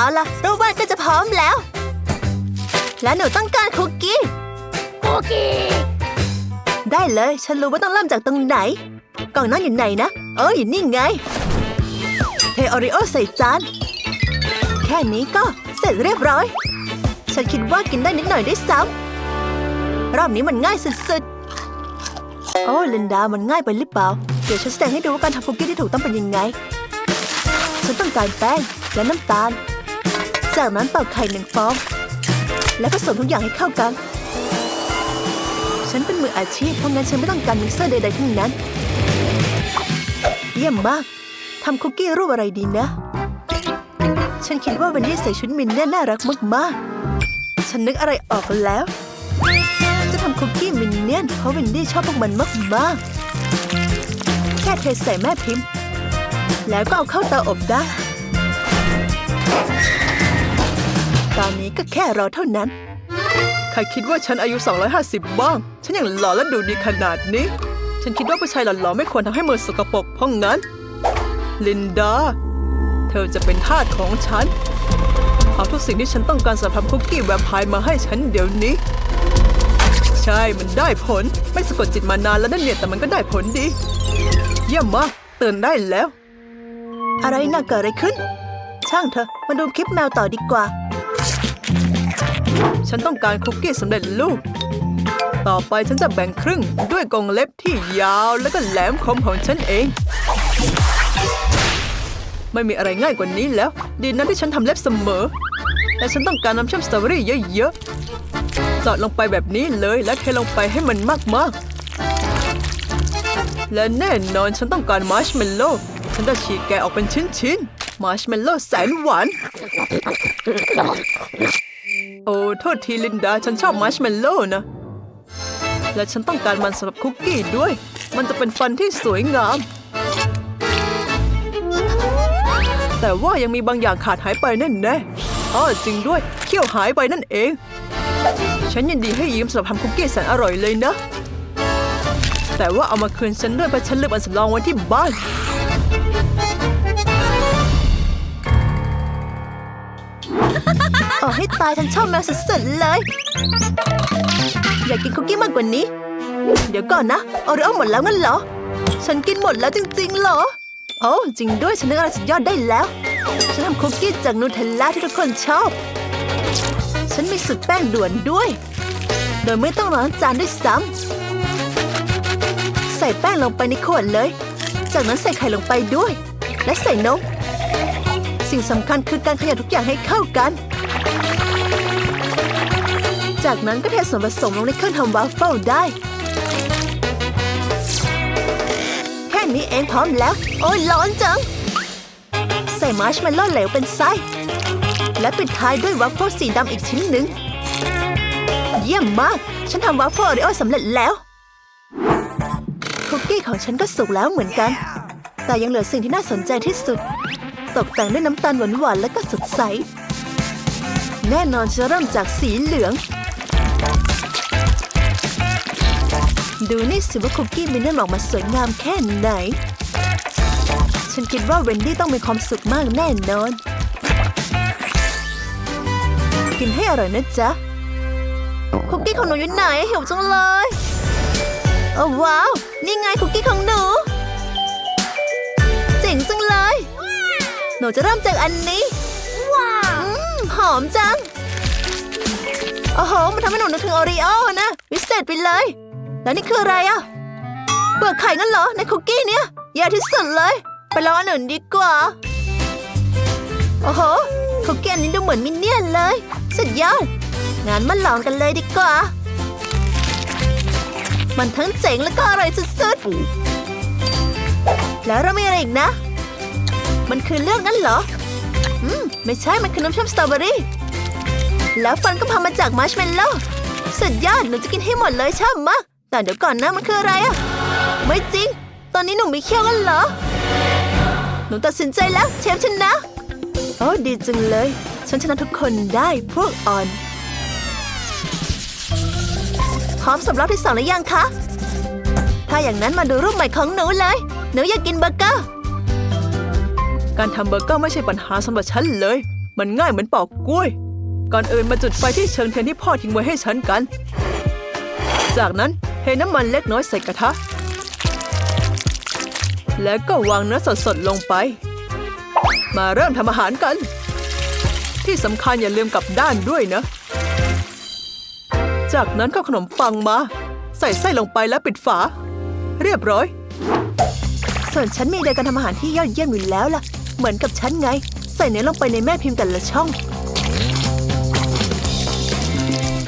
เอาล่ะรูปวาดก็จะพร้อมแล้ว และหนูต้องการคุกกี้ คุกกี้ ได้เลย ฉันรู้ว่าต้องเริ่มจากตรงไหน กล่องนั้นอยู่ไหนนะ เอออยู่นี่ไง เทโอริโอใส่จาน แค่นี้ก็เสร็จเรียบร้อย ฉันคิดว่ากินได้นิดหน่อยได้ซ้ำรอบนี้มันง่ายสุดๆ โอ้ลินดา มันง่ายไปหรือเปล่า เดี๋ยวฉันแสดงให้ดูว่าการทำคุกกี้ที่ถูกต้องเป็นยังไง ฉันต้องการแป้งและน้ำตาล จากนั้นตอกไข่หนึ่งฟอง และผสมทุกอย่างให้เข้ากัน ฉันเป็นมืออาชีพเพราะงั้นฉันไม่ต้องการมิกเซอร์ใดๆทั้งนั้น เยี่ยมมากทำคุกกี้รูปอะไรดีนะ ฉันคิดว่าวันนี้ใส่ชุดมินเนี่ยน่ารักมากๆ ฉันนึกอะไรออกแล้ว จะทำคุกกี้มินเนี่ยนเพราะวินดี้ชอบพวกมันมากๆ แค่เทใส่แม่พิมพ์ แล้วก็เอาเข้าเตาอบได้ ตอนนี้ก็แค่รอเท่านั้น ใครคิดว่าฉันอายุ 250 บ้าง ฉันยังหล่อและดูดีขนาดนี้ ฉันคิดว่าผู้ชายหล่อๆไม่ควรทำให้มือสกปรกเพราะงั้น ลินดา เธอจะเป็นทาสของฉัน เอาทุกสิ่งที่ฉันต้องการสำหรับคุกกี้แวมไพร์มาให้ฉันเดี๋ยวนี้ ใช่มันได้ผล ไม่สะกดจิตมานานแล้วนั่นเนี่ยแต่มันก็ได้ผลดี เยี่ยมมากเตือนได้แล้ว อะไรน่ะเกิดอะไรขึ้น ช่างเถอะมาดูคลิปแมวต่อดีกว่า ฉันต้องการคุกกี้สำเร็จรูป ต่อไปฉันจะแบ่งครึ่งด้วยกรงเล็บที่ยาวและก็แหลมคมของฉันเอง ไม่มีอะไรง่ายกว่านี้แล้ว ดีนะที่ฉันทำเล็บเสมอ และฉันต้องการน้ำเชื่อมสตรอเบอรี่เยอะๆเจาะลงไปแบบนี้เลยและเทลงไปให้มันมากๆ และแน่นอนฉันต้องการมาร์ชเมลโล่ฉันจะฉีกแกะออกเป็นชิ้นๆ มาร์ชเมลโล่แสนหวาน โอ้โทษทีลินดาฉันชอบมาร์ชเมลโล่นะ และฉันต้องการมันสำหรับคุกกี้ด้วย มันจะเป็นฟันที่สวยงาม แต่ว่ายังมีบางอย่างขาดหายไปแน่แน่อ้อจริงด้วย เขี้ยวหายไปนั่นเอง ฉันยินดีให้ยืมสำหรับทำคุกกี้แสนอร่อยเลยนะ แต่ว่าเอามาคืนฉันด้วยเพราะฉันลืมอันสำรองไว้ที่บ้าน อให้ตายฉันชอบแมวสุดๆเลย อยากกินคุกกี้มากกว่านี้ เดี๋ยวก่อนนะโอริโอหมดแล้วงั้นเหรอ ฉันกินหมดแล้วจริงๆเหรอ โอ้จริงด้วยฉันนึกอะไรสุดยอดได้แล้ว ฉันทำคุกกี้จากนูเทลล่าที่ทุกคนชอบ ฉันมีสูตรแป้งด่วนด้วย โดยไม่ต้องล้างจานด้วยซ้ำใส่แป้งลงไปในขวดเลย จากนั้นใส่ไข่ลงไปด้วย และใส่นมสิ่งสำคัญคือการขยำทุกอย่างให้เข้ากัน จากนั้นก็เทส่วนผสมลงในเครื่องทำวาฟเฟิลได้ แค่นี้เองพร้อมแล้ว โอ้ยร้อนจัง ใส่มาร์ชเมลโล่เหลวเป็นไส้ และปิดท้ายด้วยวัฟเฟิลสีดำอีกชิ้นหนึ่ง เยี่ยมมาก ฉันทำวัฟเฟิลโอริโอสำเร็จแล้ว คุกกี้ของฉันก็สุกแล้วเหมือนกัน แต่ยังเหลือสิ่งที่น่าสนใจที่สุด ตกแต่งด้วยน้ำตาลหวานๆและก็สดใส แน่นอนจะเริ่มจากสีเหลือง ดูนี่สิว่าคุกกี้มินเนี่ยนออกมาสวยงามแค่ไหน ฉันคิดว่าเวนดี้ต้องมีความสุขมากแน่นอน กินให้อร่อยนะจ๊ะ คุกกี้ของหนูอยู่ไหนหิวจังเลยโอ้ว้าว นี่ไงคุกกี้ของหนู เจ๋งจังเลย หนูจะเริ่มจากอันนี้ หอมจัง โอ้โห มันทำให้หนูนึกถึงโอรีโอนะ วิเศษไปเลย แล้วนี่คืออะไรอะเปลือกไข่งั้นเหรอ ในคุกกี้เนี้ยแย่ที่สุดเลย ไปลองอันอื่นดีกว่า โอ้โห คุกกี้อันนี้ดูเหมือนมินเนี่ยนเลย สุดยอดงั้นมาลองกันเลยดีกว่า มันทั้งเจ๋งแล้วก็อร่อยสุดๆ แล้วเรามีอะไรอีกนะ มันคือเรื่องนั้นเหรอ อืม ไม่ใช่ มันคือน้ำเชื่อมสตรอเบอรี่ แล้วฟันก็ทำมาจากมาร์ชเมลโล่สุดยอด หนูจะกินให้หมดเลยชอบมาก แต่เดี๋ยวก่อนนะ มันคืออะไรอะไม่จริง ตอนนี้หนูมีเขี้ยวกันเหรอ หนูตัดสินใจแล้ว เชฟชนะ โอ้ดีจังเลย ฉันชนะทุกคนได้พวกอ่อน พร้อมสำหรับที่สองหรือยังคะ ถ้าอย่างนั้นมาดูรูปใหม่ของหนูเลย หนูอยากกินเบอร์เกอร์ การทำเบอร์เกอร์ไม่ใช่ปัญหาสำหรับฉันเลย มันง่ายเหมือนปอกกล้วย ก่อนอื่นมาจุดไฟที่เชิงเทียนที่พ่อทิ้งไว้ให้ฉันกัน จากนั้นเทน้ำมันเล็กน้อยใส่กระทะ แล้วก็วางเนื้อสดๆลงไป มาเริ่มทำอาหารกัน ที่สำคัญอย่าลืมกลับด้านด้วยนะ จากนั้นก็ขนมปังมา ใส่ไส้ลงไปแล้วปิดฝา เรียบร้อย ส่วนฉันมีไดการทำอาหารที่ยอดเยี่ยมอยู่แล้วล่ะ เหมือนกับฉันไง ใส่เนื้อลงไปในแม่พิมพ์แต่ละช่อง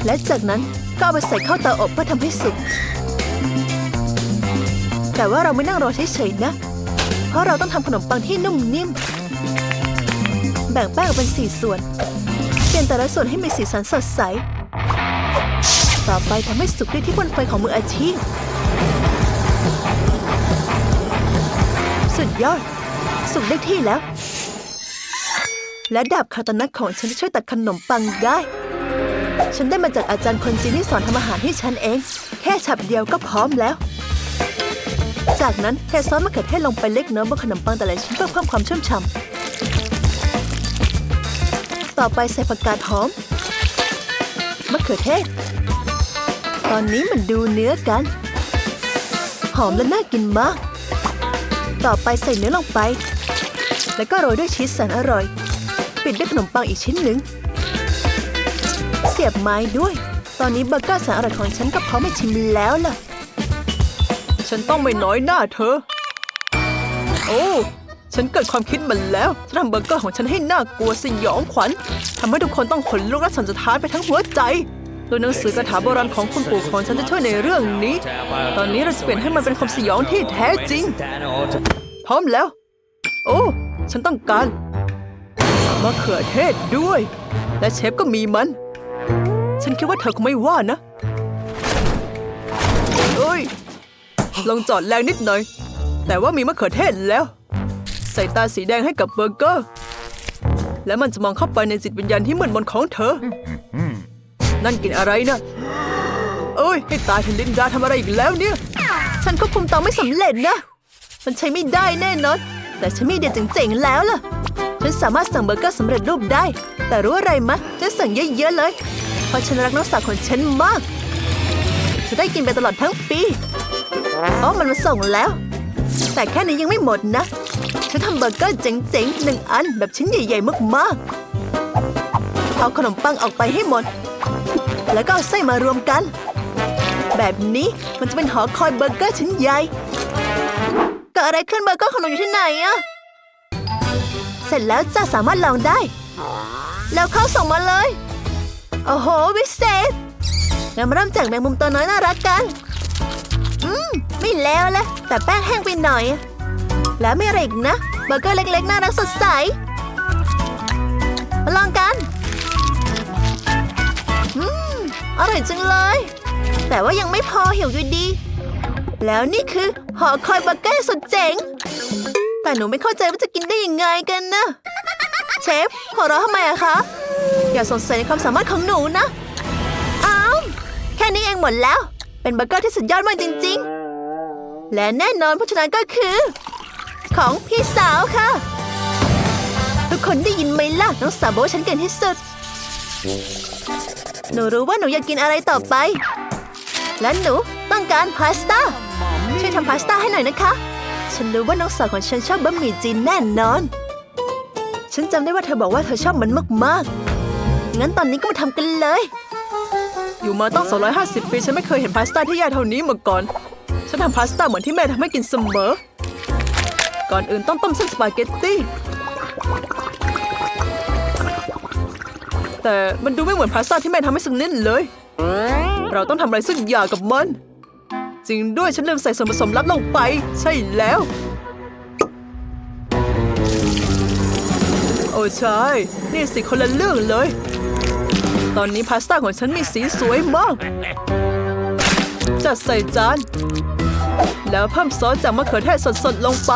และจากนั้นก็เอาไปใส่เข้าเตาอบเพื่อทำให้สุก แต่ว่าเราไม่นั่งรอเฉยๆนะ เพราะเราต้องทำขนมปังที่นุ่มนิ่ม แบ่งแป้งออกเป็นสี่ส่วนเปลี่ยนแต่ละส่วนให้มีสีสันสดใส ต่อไปทำให้สุกด้วยที่บนไฟของมืออาชีพ สุดยอด สุกได้ที่แล้ว และดาบคาตานะของฉันจะช่วยตัดขนมปังได้ ฉันได้มาจากอาจารย์คนจีนที่สอนทำอาหารให้ฉันเอง แค่ฉับเดียวก็พร้อมแล้ว จากนั้นเทซอสมะเขือเทศลงไปเล็กน้อยบนขนมปังแต่ละชิ้นเพื่อเพิ่มความชุ่มฉ่ำต่อไปใส่ผักกาดหอมมะเขือเทศ ตอนนี้มันดูเนื้อกัน หอมและน่ากินมาก ต่อไปใส่เนื้อลงไป แล้วก็โรยด้วยชีสแสนอร่อย ปิดด้วยขนมปังอีกชิ้นหนึ่ง เสียบไม้ด้วย ตอนนี้เบอร์เกอร์แสนอร่อยของฉันก็พร้อมให้ชิมแล้วล่ะ ฉันต้องไม่น้อยหน้าเธอ โอ้ฉันเกิดความคิดมันแล้วจะทำเบอร์เกอร์ของฉันให้น่ากลัวสยองขวัญทำให้ทุกคนต้องขนลุกและสั่นสะท้านไปทั้งหัวใจ โดยหนังสือกระถาโบราณของคุณปู่ของฉันจะช่วยในเรื่องนี้ ตอนนี้เราจะเปลี่ยนให้มันเป็นความสยองที่แท้จริง พร้อมแล้ว โอ้ ฉันต้องการมะเขือเทศด้วย และเชฟก็มีมัน ฉันคิดว่าเธอคงไม่ว่านะเอ้ย ลองจอดแรงนิดหน่อย แต่ว่ามีมะเขือเทศแล้ว ใส่ตาสีแดงให้กับเบอร์เกอร์ และมันจะมองเข้าไปในจิตวิญญาณที่มืดมนของเธอ นั่นกินอะไรนะเอ้ย ให้ตายเธอลินดาทำอะไรอีกแล้วเนี่ย ฉันควบคุมเตาไม่สำเร็จนะ มันใช้ไม่ได้แน่นอน แต่ฉันมีเดียเจ๋งๆแล้วล่ะ ฉันสามารถสั่งเบอร์เกอร์สำเร็จรูปได้ แต่รู้อะไรมะฉันสั่งเยอะๆเลย เพราะฉันรักน้องสาวของฉันมาก จะได้กินไปตลอดทั้งปีอ๋อมันมาส่งแล้ว แต่แค่นี้ยังไม่หมดนะ ฉันทำเบอร์เกอร์เจ๋งๆหนึ่งอันแบบชิ้นใหญ่ๆมากๆเอาขนมปังออกไปให้หมด แล้วก็เอาไส้มารวมกัน แบบนี้มันจะเป็นหอคอยเบอร์เกอร์ชิ้นใหญ่เกิดอะไรขึ้นเบอร์เกอร์ของหนูอยู่ที่ไหนอะเสร็จแล้วจะสามารถลองได้ แล้วเข้าส่งมาเลย โอ้โห วิเศษเรามาเริ่มจากแมงมุมตัวน้อยน่ารักกัน อืม ไม่แล้วแหละ แต่แป้งแห้งไปหน่อย แล้วไม่อะไรอีกนะเบอร์เกอร์เล็กๆ น่ารักสดใส มาลองกัน อืม อร่อยจังเลย แต่ว่ายังไม่พอหิวอยู่ดี แล้วนี่คือหอคอยเบอร์เกอร์สุดเจ๋ง แต่หนูไม่เข้าใจว่าจะกินได้ยังไงกันนะเชฟหัวเราะทำไมอะคะ อย่าสงสัยในความสามารถของหนูนะอ้าวแค่นี้เองหมดแล้ว เป็นเบอร์เกอร์ที่สุดยอดมากจริง ๆ และแน่นอนผู้ชนะก็คือ ของพี่สาวค่ะ ทุกคนได้ยินไหมล่ะน้องสาวบอกว่าฉันเก่งที่สุด หนูรู้ว่าหนูอยากกินอะไรต่อไป และหนูต้องการพาสต้า ช่วยทำพาสต้าให้หน่อยนะคะ ฉันรู้ว่าน้องสาวของฉันชอบบะหมี่จีนแน่นอน ฉันจำได้ว่าเธอบอกว่าเธอชอบมันมากๆ งั้นตอนนี้ก็มาทำกันเลย อยู่มาต้อง250 ปี ฉันไม่เคยเห็นพาสต้าที่ใหญ่เท่านี้มาก่อน ฉันทำพาสต้าเหมือนที่แม่ทำให้กินเสมอ ก่อนอื่นต้องต้มเส้นสปาเกตตี้ แต่มันดูไม่เหมือนพาสต้าที่แม่ทำให้สักนิดเลย เราต้องทำอะไรสักอย่างกับมัน จริงด้วยฉันลืมใส่ส่วนผสมลับลงไป ใช่แล้ว โอ้ใช่ นี่สิคนละเรื่องเลย ตอนนี้พาสต้าของฉันมีสีสวยมาก จัดใส่จาน แล้วเพิ่มซอสจากมะเขือเทศสดๆลงไป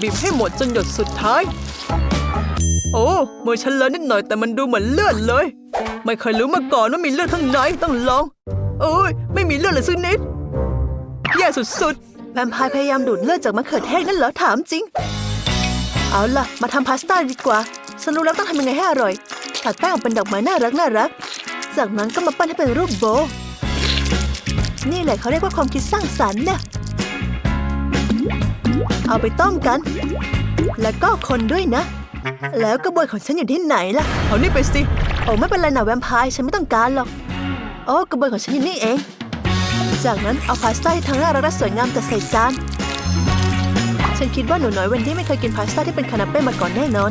บีบให้หมดจนหยดสุดท้าย โอ้มือฉันเลอะนิดหน่อยแต่มันดูเหมือนเลือดเลย ไม่เคยรู้มาก่อนว่ามีเลือดข้างในต้องลอง โอ้ยไม่มีเลือดเลยสักนิดแย่สุดๆแวมไพร์พยายามดูดเลือดจากมะเขือเทศนั่นเหรอถามจริง เอาล่ะ มาทำพาสต้าดีกว่าฉันรู้แล้วต้องทำยังไงให้อร่อยตัดแป้งออกเป็นดอกไม้น่ารักน่ารัก จากนั้นก็มาปั้นให้เป็นรูปโบว์นี่แหละเขาเรียกว่าความคิดสร้างสรรค์นะเอาไปต้มกัน แล้วก็คนด้วยนะ แล้วกระบวยของฉันอยู่ที่ไหนล่ะ เอานี่ไปสิ โอ้ไม่เป็นไรนะแวมไพร์ฉันไม่ต้องการหรอก โอ้กระบวยของฉันอยู่นี่เอง จากนั้นเอาพาสต้าที่ทั้งน่ารักและสวยงามจัดใส่จาน ฉันคิดว่าหนูน้อยเวนดี้ไม่เคยกินพาสต้าที่เป็นคานาเป้มาก่อนแน่นอน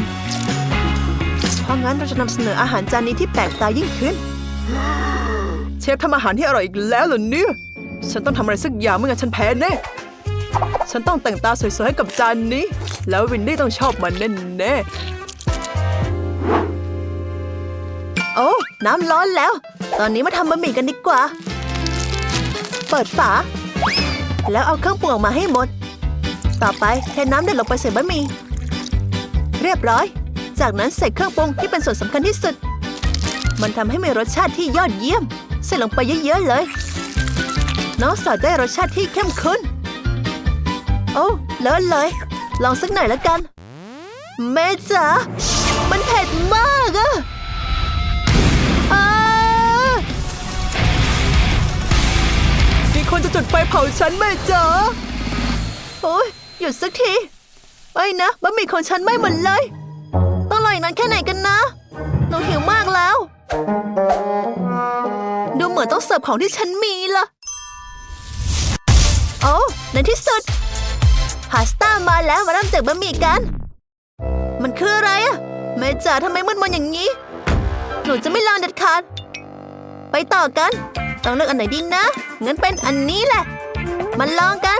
เพราะงั้นเราจะนำเสนออาหารจานนี้ที่แปลกตายิ่งขึ้น เชฟทำอาหารที่อร่อยอีกแล้วเหรอเนี่ย ฉันต้องทำอะไรสักอย่างไม่งั้นฉันแพ้แน่ ฉันต้องแต่งตาสวยๆให้กับจานนี้ แล้ววินดี้ต้องชอบมันแน่ๆโอ้น้ำร้อนแล้ว ตอนนี้มาทำบะหมี่กันดีกว่า เปิดฝา แล้วเอาเครื่องปรุงออกมาให้หมด ต่อไปเทน้ำเดือดลงไปใส่บะหมี่เรียบร้อย จากนั้นใส่เครื่องปรุงที่เป็นส่วนสำคัญที่สุด มันทำให้มีรสชาติที่ยอดเยี่ยม ใส่ลงไปเยอะๆเลย น้องสาวได้รสชาติที่เข้มข้น โอ้เลอะเลย ลองสักหน่อยแล้วกัน แม่จ๋ามันเผ็ดมากอะมีคนจะจุดไฟเผาฉันแม่จ๋าโอ้ยหยุดสักทีไอ้นะบะหมี่ของฉันไม่หมดเลย ต้องรออีกนานแค่ไหนกันนะ หนูหิวมากแล้ว ดูเหมือนต้องเสิร์ฟของที่ฉันมีละโอ้ในที่สุด พาสต้ามาแล้วมาเริ่มจากบะหมี่กัน มันคืออะไรอะแม่จ๋าทำไมมืดมนอย่างนี้ หนูจะไม่ลองเด็ดขาด ไปต่อกัน ต้องเลือกอันไหนดีนะงั้นเป็นอันนี้แหละ มันลองกัน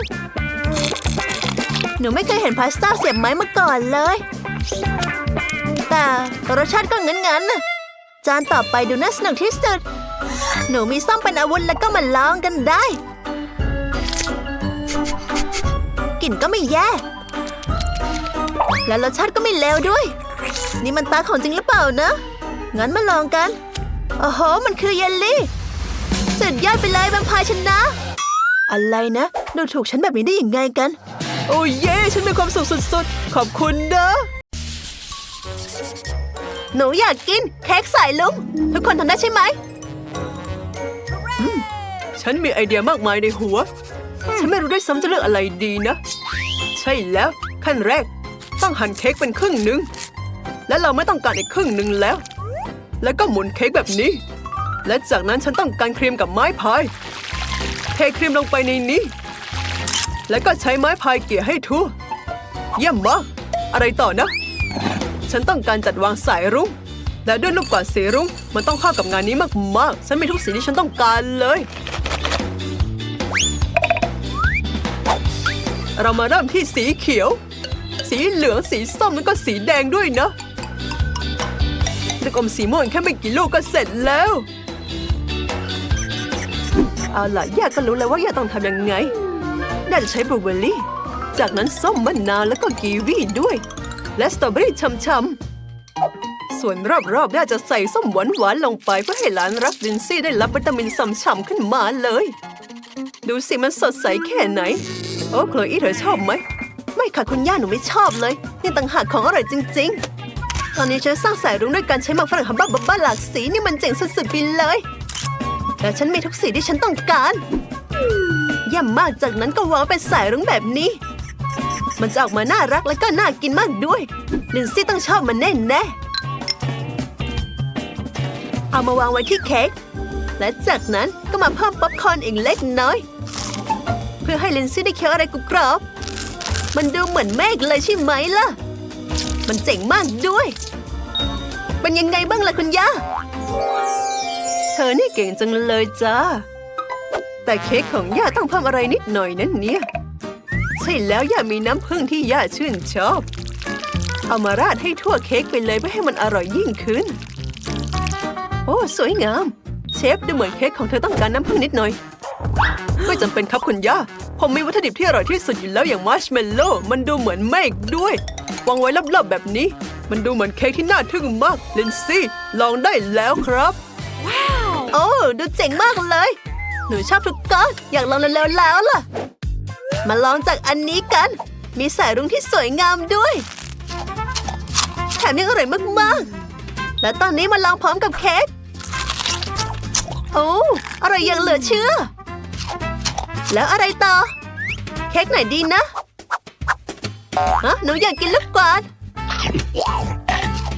หนูไม่เคยเห็นพาสต้าเสียบไม้มาก่อนเลย แต่รสชาติก็งั้นๆน่ะจานต่อไปดูน่าสนุกที่สุด หนูมีซ่อมเป็นอาวุธแล้วก็มาลองกันได้ กลิ่นก็ไม่แย่ และรสชาติก็ไม่เลวด้วย นี่มันตาของจริงหรือเปล่านะ งั้นมาลองกัน โอ้โห มันคือเยลลี่ สุดยอดไปเลยแวมพร์ชนะ อะไรนะ ดูถูกฉันแบบนี้ได้ยังไงกัน โอ้เย่ฉันมีความสุขสุดๆ ขอบคุณนะหนูอยากกินเค้กสายลุงทุกคนทำได้ใช่ไหม ฉันมีไอเดียมากมายในหัว ฉันไม่รู้ด้วยซ้ำจะเลือกอะไรดีนะ ใช่แล้วขั้นแรก ต้องหั่นเค้กเป็นครึ่งหนึ่งและเราไม่ต้องการอีกครึ่งหนึ่งแล้ว แล้วก็หมุนเค้กแบบนี้ และจากนั้นฉันต้องการครีมกับไม้พาย เทครีมลงไปในนี้ แล้วก็ใช้ไม้พายเกี่ยให้ทั่ว เยี่ยมมาก อะไรต่อนะ ฉันต้องการจัดวางสายรุ้งและด้วยลูกกวาดสีรุ้งมันต้องเข้ากับงานนี้มากๆ ฉันมีทุกสีที่ฉันต้องการเลย เรามาเริ่มที่สีเขียว สีเหลืองสีส้มแล้วก็สีแดงด้วยนะลูกอมสีม่วงแค่ไม่กี่ลูกก็เสร็จแล้ว เอาล่ะย่าก็รู้แล้วว่าย่าต้องทำยังไงน่าจะใช้บลูเบอร์รี่ จากนั้นส้มมะนาวแล้วก็กีวีด้วย และสตรอเบอรี่ช่ำๆ ส่วนรอบๆน่าจะใส่ส้มหวานๆลงไปเพื่อให้หลานรักลินซี่ได้รับวิตามินช่ำๆขึ้นมาเลย ดูสิมันสดใสแค่ไหน โอ้โคลอี้เธอชอบไหม ไม่ค่ะคุณย่าหนูไม่ชอบเลย นี่ต่างหากของอร่อยจริง ๆ ตอนนี้ฉันสร้างสายรุ้งด้วยการใช้หมากฝรั่งฮัมบ้าบับบ้าหลากสีนี่มันเจ๋งสุดๆไปเลย แต่ฉันมีทุกสีที่ฉันต้องการเย่ำมากจากนั้นก็วางเป็นสายรุ้งแบบนี้ มันจะออกมาน่ารักและก็น่ากินมากด้วยลินซี่ต้องชอบมันแน่แน่เอามาวางไว้ที่เค้กและจากนั้นก็มาเพิ่มป๊อปคอร์นอีกเล็กน้อย พื่อให้เลนซี่ได้เคี้ยวอะไรกรุบกรอบ มันดูเหมือนเมฆเลยใช่ไหมล่ะ มันเจ๋งมากด้วย เป็นยังไงบ้างล่ะคุณย่า เธอนี่เก่งจังเลยจ้า แต่เค้กของย่าต้องเพิ่มอะไรนิดหน่อยนั่นเนี่ย ใช่แล้วย่ามีน้ำผึ้งที่ย่าชื่นชอบเอามาราดให้ทั่วเค้กไปเลยเพื่อให้มันอร่อยยิ่งขึ้น โอ้ สวยงาม เชฟดูเหมือนเค้กของเธอต้องการน้ำผึ้งนิดหน่อย ไม่จำเป็นครับคุณย่า ผมมีวัตถุดิบที่อร่อยที่สุดอยู่แล้วอย่างมาร์ชเมลโล่มันดูเหมือนเมฆด้วย วางไว้รอบๆแบบนี้ มันดูเหมือนเค้กที่น่าทึ่งมากลินซี่ ลองได้แล้วครับโอ้ดูเจ๋งมากเลย หนูชอบทุกก้อนอยากลองเร็วๆแล้วล่ะ มาลองจากอันนี้กัน มีสายรุ้งที่สวยงามด้วยเทมยังอร่อยมากๆ และตอนนี้มาลองพร้อมกับเค้กโอ้อร่อยอย่างเหลือเชื่อ แล้วอะไรต่อ เค้กไหนดีนะฮะหนูอยากกินลูกกวาด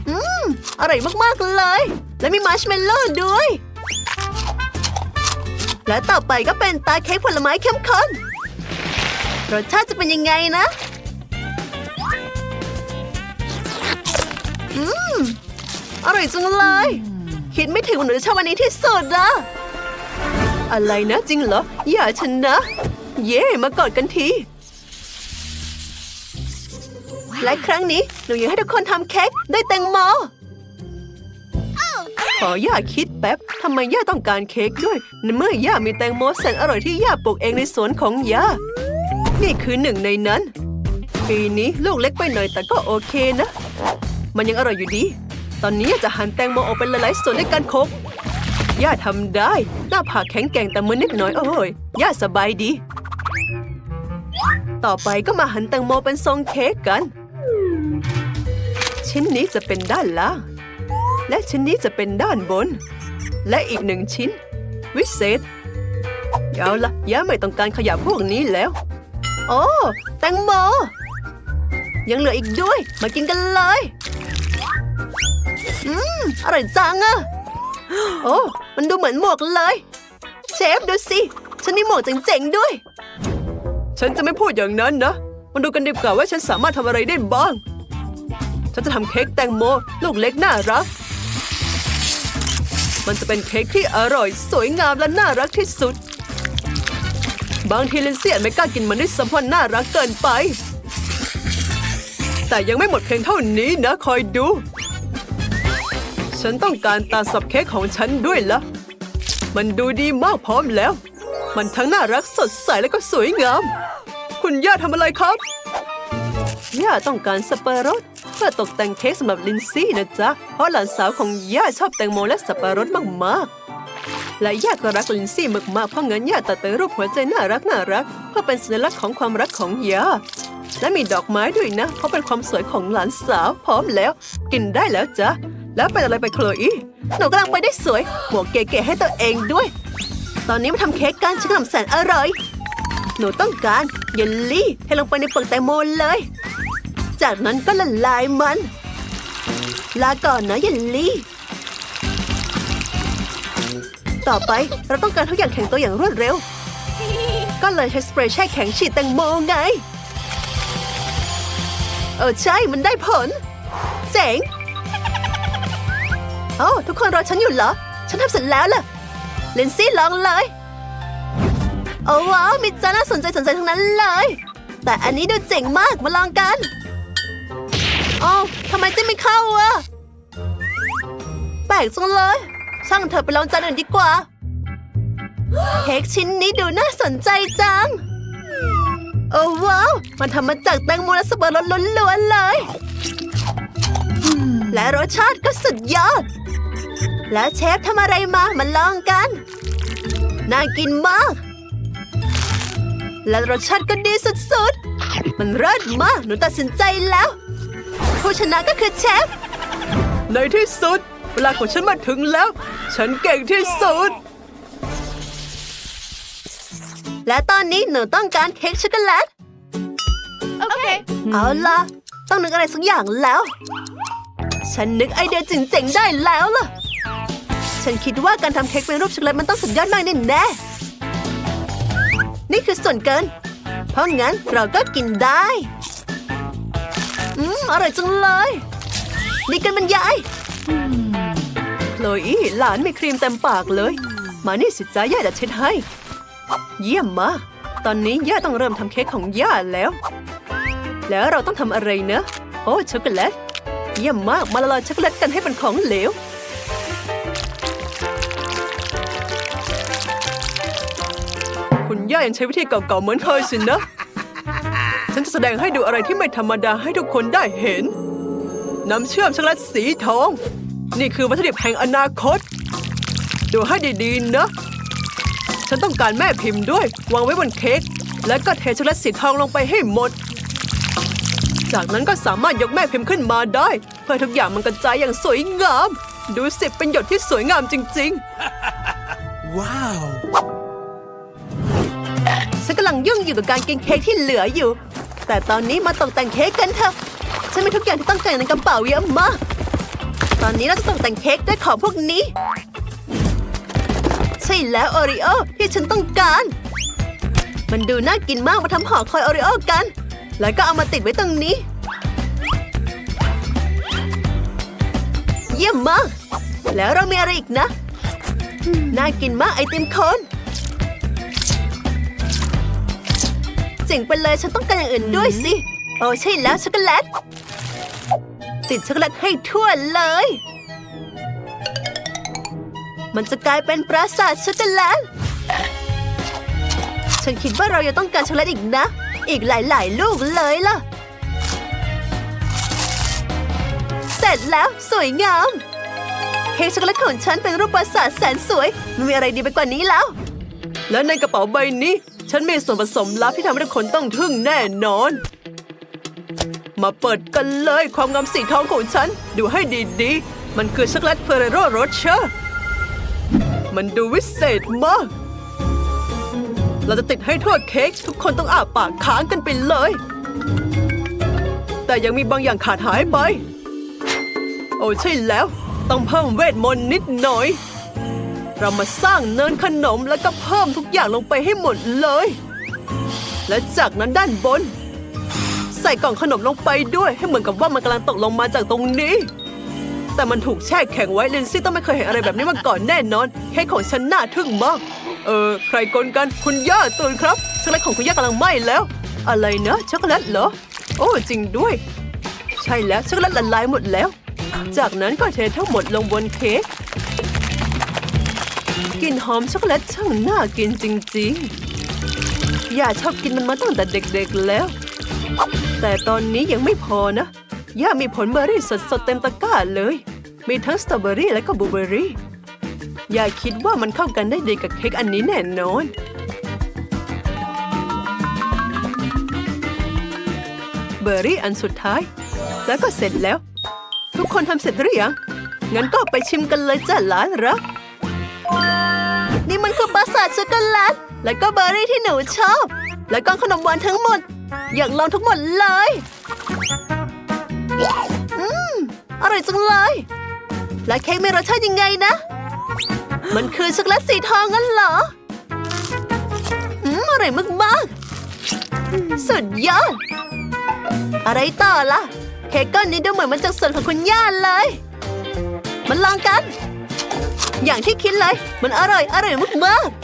อืมอร่อยมากๆเลย และมีมาร์ชเมลโล่ด้วย และต่อไปก็เป็นตาเค้กผลไม้เข้มข้นรสชาติจะเป็นยังไงนะ อืม อร่อยจังเลย คิดไม่ถึงว่าหนูชอบอันนี้ที่สุดอะ อะไรนะจริงเหรอ อย่าฉันนะ เย่มากอดกันที และครั้งนี้หนูอยากให้ทุกคนทำเค้กด้วยแตงโมขอย่าคิดแป๊บทำไมย่าต้องการเค้กด้วยในเมื่อย่ามีแตงโมแสนอร่อยที่ย่าปลูกเองในสวนของย่า นี่คือหนึ่งในนั้น ปีนี้ลูกเล็กไปหน่อยแต่ก็โอเคนะ มันยังอร่อยอยู่ดี ตอนนี้จะหั่นแตงโมออกเป็นหลายๆส่วนด้วยกันคบ ย่าทำได้ หน้าผากแข็งแกร่งแต่มือนิดหน่อยโอ้ยย่าสบายดี ต่อไปก็มาหั่นแตงโมเป็นทรงเค้กกัน ชิ้นนี้จะเป็นด้านล่างและชิ้นนี้จะเป็นด้านบน และอีกหนึ่งชิ้น วิเศษเอาละย่าไม่ต้องการขยะพวกนี้แล้ว โอ้แตงโม ยังเหลืออีกด้วย มากินกันเลย อืม อร่อยจังอะโอ้ มันดูเหมือนหมวกเลย เชฟดูสิ ฉันมีหมวกเจ๋งๆด้วย ฉันจะไม่พูดอย่างนั้นนะมาดูกันดีกว่าว่าฉันสามารถทำอะไรได้บ้าง ฉันจะทำเค้กแตงโมลูกเล็กน่ารัก มันจะเป็นเค้กที่อร่อย สวยงามและน่ารักที่สุด บางทีลินเซียไม่กล้ากินมันด้วยซ้ำเพราะน่ารักเกินไป แต่ยังไม่หมดเพียงเท่านี้นะ คอยดู ฉันต้องการตาสับเค้กของฉันด้วยละ มันดูดีมากพร้อมแล้ว มันทั้งน่ารักสดใสและก็สวยงาม คุณย่าทำอะไรครับ ย่าต้องการสับปะรดเพื่อตกแต่งเค้กสำหรับลินซี่นะจ๊ะ เพราะหลานสาวของย่าชอบแตงโมและสับปะรดมากๆ และย่าก็รักลินซี่มากๆ เพราะงั้นย่าตัดแต่งรูปหัวใจน่ารักน่ารัก เพื่อเป็นสัญลักษณ์ของความรักของย่า และมีดอกไม้ด้วยนะ เพราะเป็นความสวยของหลานสาวพร้อมแล้ว กินได้แล้วจ๊ะ แล้วเป็นอะไรไปโคลอีหนูกำลังไปได้สวยหมวกเก๋ๆให้ตัวเองด้วย ตอนนี้มาทำเค้กกันฉันทำแสนอร่อย หนูต้องการเยลลี่ให้ลงไปในเปลือกแตงโมเลย จากนั้นก็ละลายมัน ลาก่อนนะเยลลี่ ต่อไปเราต้องการทุกอย่างแข็งตัวอย่างรวดเร็ว ก็เลยใช้สเปรย์แช่แข็งฉีดแตงโมไง เออใช่มันได้ผล เจ๋ง โอ้าทุกคนรอฉันอยู่เหรอ ฉันทำเสร็จแล้วล่ะเลนซี่ลองเลย โอ้ว้าวมีจานน่าสนใจสนใจทั้งนั้นเลย แต่อันนี้ดูเจ๋งมากมาลองกันอ้ทำไมเจ๊ไม่เข้าอะแปลกจังเลย ช่างเธอไปลองจานอื่นดีกว่าเค้กชิ้นนี้ดูน่าสนใจจัง โอ้ว้าว มันทำมาจากแตงโมและสับปะรดล้วนๆเลย และรสชาติก็สุดยอด แล้วเชฟทำอะไรมามาลองกัน น่ากินมาก และรสชาติก็ดีสุดๆ มันเลิศมาก หนูตัดสินใจแล้ว ผู้ชนะก็คือเชฟ ในที่สุด เวลาของฉันมาถึงแล้ว ฉันเก่งที่สุด และตอนนี้หนูต้องการเค้กช็อกโกแลต Okay. เอาล่ะ ต้องนึกอะไรสักอย่างแล้ว ฉันนึกไอเดียเจ๋งๆได้แล้วล่ะ ฉันคิดว่าการทำเค้กเป็นรูปช็อกโกแลตมันต้องสุดยอดมากแน่ๆนี่คือส่วนเกิน เพราะงั้นเราก็กินได้ อืม อร่อยจังเลยนี่กันบรรยายโคลอีหลานมีครีมเต็มปากเลย มานี่สิจ้าย่าจะเช็ดให้ เยี่ยมมาก ตอนนี้ย่าต้องเริ่มทำเค้กของย่าแล้ว แล้วเราต้องทำอะไรเนะโอ้ช็อกโกแลต เยี่ยมมาก มาละลายช็อกโกแลตกันให้เป็นของเหลว คุณย่ายังใช้วิธีเก่าๆเหมือนเคยสินะ ฉันจะแสดงให้ดูอะไรที่ไม่ธรรมดาให้ทุกคนได้เห็น น้ำเชื่อมช็อกโกแลตสีทอง นี่คือวัตถุดิบแห่งอนาคต ดูให้ดีๆนะ ฉันต้องการแม่พิมพ์ด้วย วางไว้บนเค้กแล้วก็เทช็อกโกแลตสีทองลงไปให้หมด จากนั้นก็สามารถยกแม่พิมพ์ขึ้นมาได้ เพื่อทุกอย่างมันกระจายอย่างสวยงาม ดูสิเป็นหยดที่สวยงามจริง Wow. ๆฉันกำลังยุ่งอยู่กับการกินเค้กที่เหลืออยู่ แต่ตอนนี้มาตกแต่งเค้กกันเถอะฉันมีทุกอย่างที่ต้องการในกระเป๋าเยอะมากตอนนี้เราจะตกแต่งเค้กด้วยของพวกนี้ ใช่แล้วโอริโอที่ฉันต้องการ มันดูน่ากินมากมาทำห่อคอยโอริโอกัน แล้วก็เอามาติดไว้ตรงนี้ เยี่ยมมาก แล้วเรามีอะไรอีกนะ น่ากินมากไอติมโคนเจ๋งไปเลยฉันต้องการอย่างอื่นด้วยสิ โอ้ใช่แล้วช็อกโกแลต ติดช็อกโกแลตให้ทั่วเลย มันจะกลายเป็นปราสาทช็อกโกแลต ฉันคิดว่าเรายังต้องการช็อกโกแลตอีกนะ อีกหลาย ๆ ลูกเลยล่ะ เสร็จแล้วสวยงาม เค้กช็อกโกแลตของฉันเป็นรูปปราสาทแสนสวยไมันมีอะไรดีไปกว่านี้แล้ว และในกระเป๋าใบนี้ ฉันมีส่วนผสมลับที่ทำให้ทุกคนต้องทึ่งแน่นอน มาเปิดกันเลยความงามสีทองของฉัน ดูให้ดีๆ มันคือช็อกโกแลตเฟรโรโรเชอร์ มันดูวิเศษมาก เราจะติดให้ทั่วเค้กทุกคนต้องอาปากค้างกันไปเลย แต่ยังมีบางอย่างขาดหายไป โอ้ใช่แล้ว ต้องเพิ่มเวทมนต์นิดหน่อย เรามาสร้างเนินขนมแล้วก็เพิ่มทุกอย่างลงไปให้หมดเลย และจากนั้นด้านบน ใส่กล่องขนมลงไปด้วยให้เหมือนกับว่ามันกำลังตกลงมาจากตรงนี้แต่มันถูกแช่แข็งไว้ลินซี่ต้องไม่เคยเห็นอะไรแบบนี้มาก่อนแน่นอนเค้กของฉันน่าทึ่งมาก เออใครกลกันคุณย่าตื่นครับช็อกโกแลตของคุณย่ากำลังไหม้แล้ว อะไรนะช็อกโกแลตเหรอ โอ้จริงด้วย ใช่แล้วช็อกโกแลตละลายหมดแล้ว จากนั้นก็เททั้งหมดลงบนเค้กกลิ่นหอมช็อกโกแลตช่างน่ากินจริงๆย่าชอบกินมันมาตั้งแต่เด็กๆแล้ว แต่ตอนนี้ยังไม่พอนะย่ามีผลเบอร์รี่สดๆเต็มตะกร้าเลย มีทั้งสตรอเบอรี่และก็บลูเบอร์รี่ ย่าคิดว่ามันเข้ากันได้ดีกับเค้กอันนี้แน่นอน เบอร์รี่อันสุดท้าย แล้วก็เสร็จแล้ว ทุกคนทำเสร็จหรือยัง งั้นก็ไปชิมกันเลยจ้ะหลานรักนี่มันคือปราสาทช็อกโกแลต และก็เบอร์รี่ที่หนูชอบ และก็ขนมหวานทั้งหมด อยากลองทั้งหมดเลย อืม อร่อยจังเลย และเค้กมีรสชาติยังไงนะ มันคือช็อกโกแลตสีทองงั้นเหรอ อืมอร่อยมากๆสุดยอด อะไรต่อล่ะ เค้กก้อนนี้ดูเหมือนมันจากส่วนของคุณย่าเลย มันลองกัน อย่างที่คิดเลย มันอร่อย อร่อยมากๆ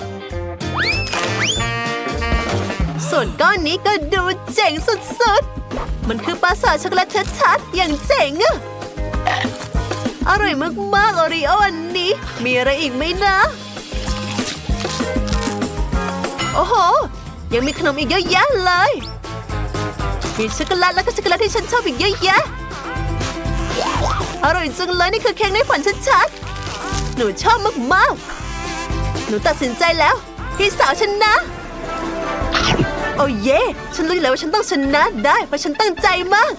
ส่วนก้อนนี้ก็ดูเจ๋งสุดๆ มันคือปราสาทช็อกโกแลตชัดๆ อย่างเจ๋งอะ อร่อยมากๆโอรีโออันนี้ มีอะไรอีกไหมนะ โอ้โห ยังมีขนมอีกเยอะแยะเลยมีช็อกโกแลตแล้วก็ช็อกโกแลตที่ฉันชอบอีกเยอะแยะ อร่อยจังเลยนี่คือเค้กในฝันชัดๆ หนูชอบมากๆ หนูตัดสินใจแล้วพี่สาวฉันนะ โอ้เย่ฉันรู้แล้วว่าฉันต้องชนะได้เพราะฉันตั้งใจมาก